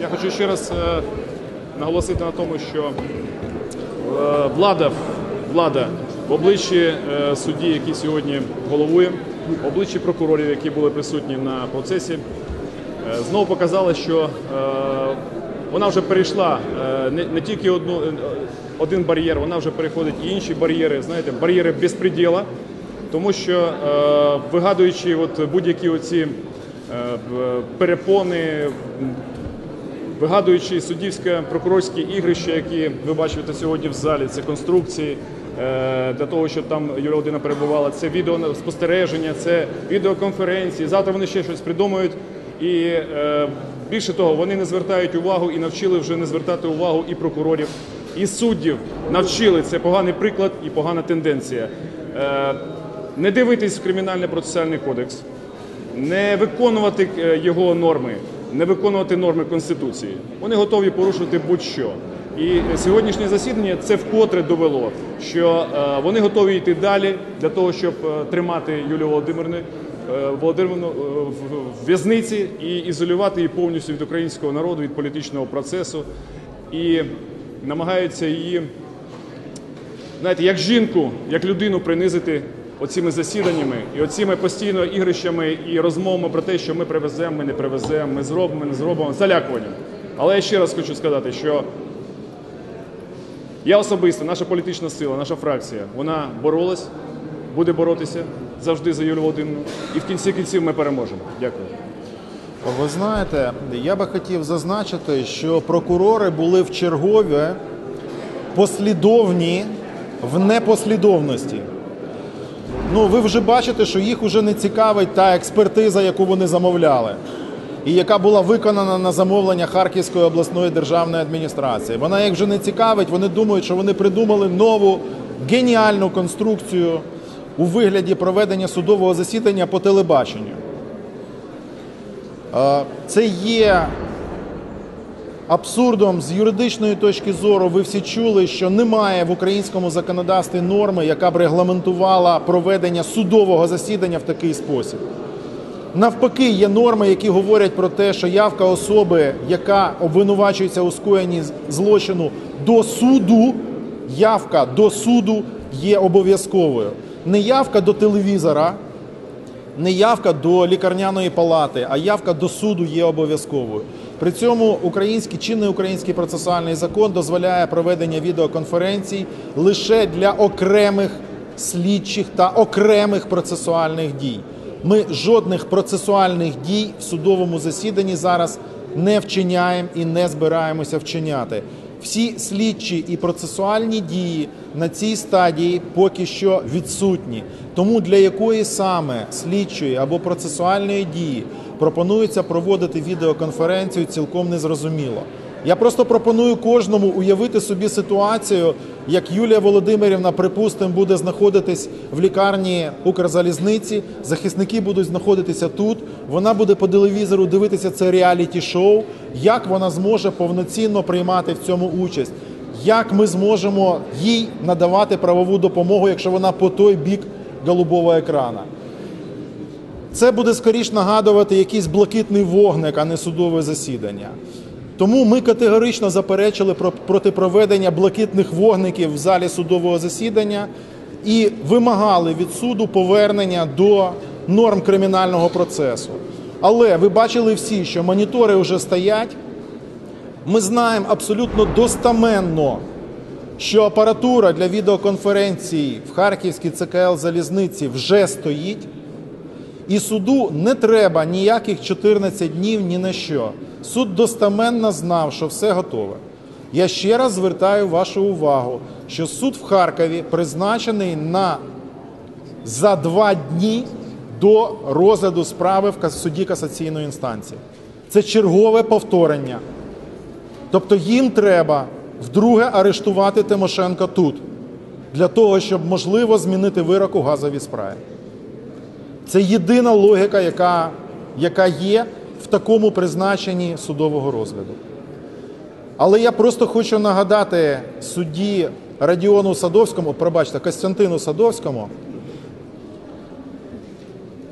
Я хочу ще раз е, наголосити на тому, що е, влада, влада в обличчі е, судді, який сьогодні головує, в обличчі прокурорів, які були присутні на процесі, знову показала, що вона вже перейшла не, тільки одну, один бар'єр, вона вже переходить і інші бар'єри, знаєте, бар'єри безпреділа, тому що вигадуючи от будь-які оці перепони, вигадуючи суддівсько-прокурорські ігрища, які ви бачите сьогодні в залі, це конструкції е, для того, щоб там Юлія Володимирівна перебувала, це відеоспостереження, це відеоконференції. Завтра вони ще щось придумають. І е, більше того, вони не звертають увагу і навчили вже не звертати увагу і прокурорів, і суддів навчили. Це поганий приклад і погана тенденція. Е, не дивитись в кримінальний процесуальний кодекс, не виконувати його норми, не виконувати норми Конституції. Вони готові порушувати будь-що. І сьогоднішнє засідання це вкотре довело, що е, вони готові йти далі для того, щоб е, тримати Юлію е, Володимирівну е, в- в в'язниці і ізолювати її повністю від українського народу, від політичного процесу. І намагаються її знаєте, як жінку, як людину принизити оціми засіданнями і оціми постійно ігрищами і розмовами про те, що ми привеземо, ми не привеземо, ми зробимо, ми не зробимо, залякуванням. Але я ще раз хочу сказати, що я особисто, наша політична сила, наша фракція, вона боролась, буде боротися завжди за Юлію Володимирівну. І в кінці кінців ми переможемо. Дякую. Ви знаєте, я би хотів зазначити, що прокурори були в чергові послідовні в непослідовності. Ну, ви вже бачите, що їх вже не цікавить та експертиза, яку вони замовляли, і яка була виконана на замовлення Харківської обласної державної адміністрації. Вона їх вже не цікавить, вони думають, що вони придумали нову геніальну конструкцію у вигляді проведення судового засідання по телебаченню. Е, Це є абсурдом з юридичної точки зору. Ви всі чули, що немає в українському законодавстві норми, яка б регламентувала проведення судового засідання в такий спосіб. Навпаки, є норми, які говорять про те, що явка особи, яка обвинувачується у скоєнні злочину до суду, явка до суду є обов'язковою. Не явка до телевізора, не явка до лікарняної палати, а явка до суду є обов'язковою. При цьому український чинний український процесуальний закон дозволяє проведення відеоконференцій лише для окремих слідчих та окремих процесуальних дій. Ми жодних процесуальних дій в судовому засіданні зараз не вчиняємо і не збираємося вчиняти. Всі слідчі і процесуальні дії на цій стадії поки що відсутні. Тому для якої саме слідчої або процесуальної дії пропонується проводити відеоконференцію, цілком незрозуміло. Я просто пропоную кожному уявити собі ситуацію, як Юлія Володимирівна, припустимо, буде знаходитись в лікарні Укрзалізниці, захисники будуть знаходитися тут. Вона буде по телевізору дивитися це реаліті-шоу. Як вона зможе повноцінно приймати в цьому участь? Як ми зможемо їй надавати правову допомогу, якщо вона по той бік голубого екрана? Це буде скоріш нагадувати якийсь блакитний вогник, а не судове засідання. Тому ми категорично заперечили про- проти проведення блакитних вогників в залі судового засідання і вимагали від суду повернення до норм кримінального процесу. Але ви бачили всі, що монітори вже стоять. Ми знаємо абсолютно достаменно, що апаратура для відеоконференції в Харківській ЦКЛ залізниці вже стоїть. І суду не треба ніяких 14 днів ні на що. Суд достаменно знав, що все готове. Я ще раз звертаю вашу увагу, що суд в Харкові призначений на за два дні до розгляду справи в суді касаційної інстанції. Це чергове повторення. Тобто їм треба вдруге арештувати Тимошенка тут, для того, щоб можливо змінити вирок у газовій справі. Це єдина логіка, яка, яка є в такому призначенні судового розгляду. Але я просто хочу нагадати судді Радіону Садовському, пробачте, Костянтину Садовському,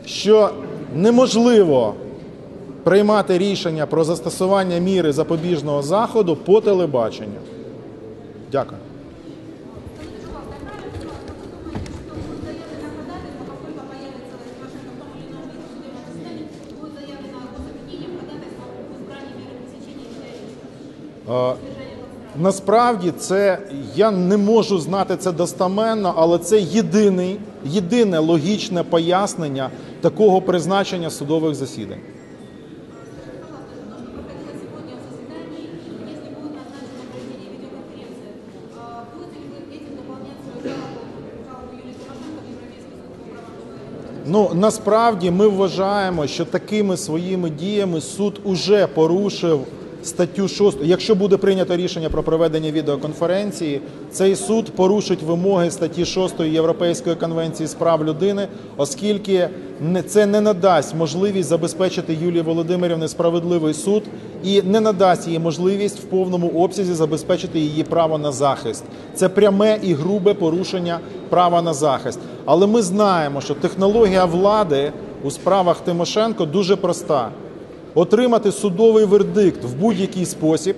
що неможливо приймати рішення про застосування міри запобіжного заходу по телебаченню. Дякую. Насправді це я не можу знати це достаменно, але це єдиний, єдине логічне пояснення такого призначення судових засідань. Ну насправді ми вважаємо, що такими своїми діями суд уже порушив статтю 6. Якщо буде прийнято рішення про проведення відеоконференції, цей суд порушить вимоги статті 6 Європейської конвенції з прав людини, оскільки це не надасть можливість забезпечити Юлії Володимирівні справедливий суд і не надасть їй можливість в повному обсязі забезпечити її право на захист. Це пряме і грубе порушення права на захист. Але ми знаємо, що технологія влади у справах Тимошенко дуже проста: отримати судовий вердикт в будь-який спосіб,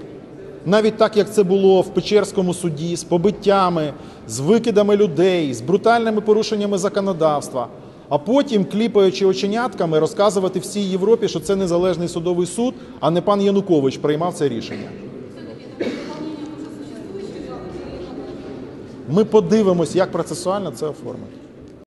навіть так як це було в Печерському суді, з побиттями, з викидами людей, з брутальними порушеннями законодавства. А потім, кліпаючи оченятками, розказувати всій Європі, що це незалежний судовий суд, а не пан Янукович приймав це рішення. Ми подивимось, як процесуально це оформити.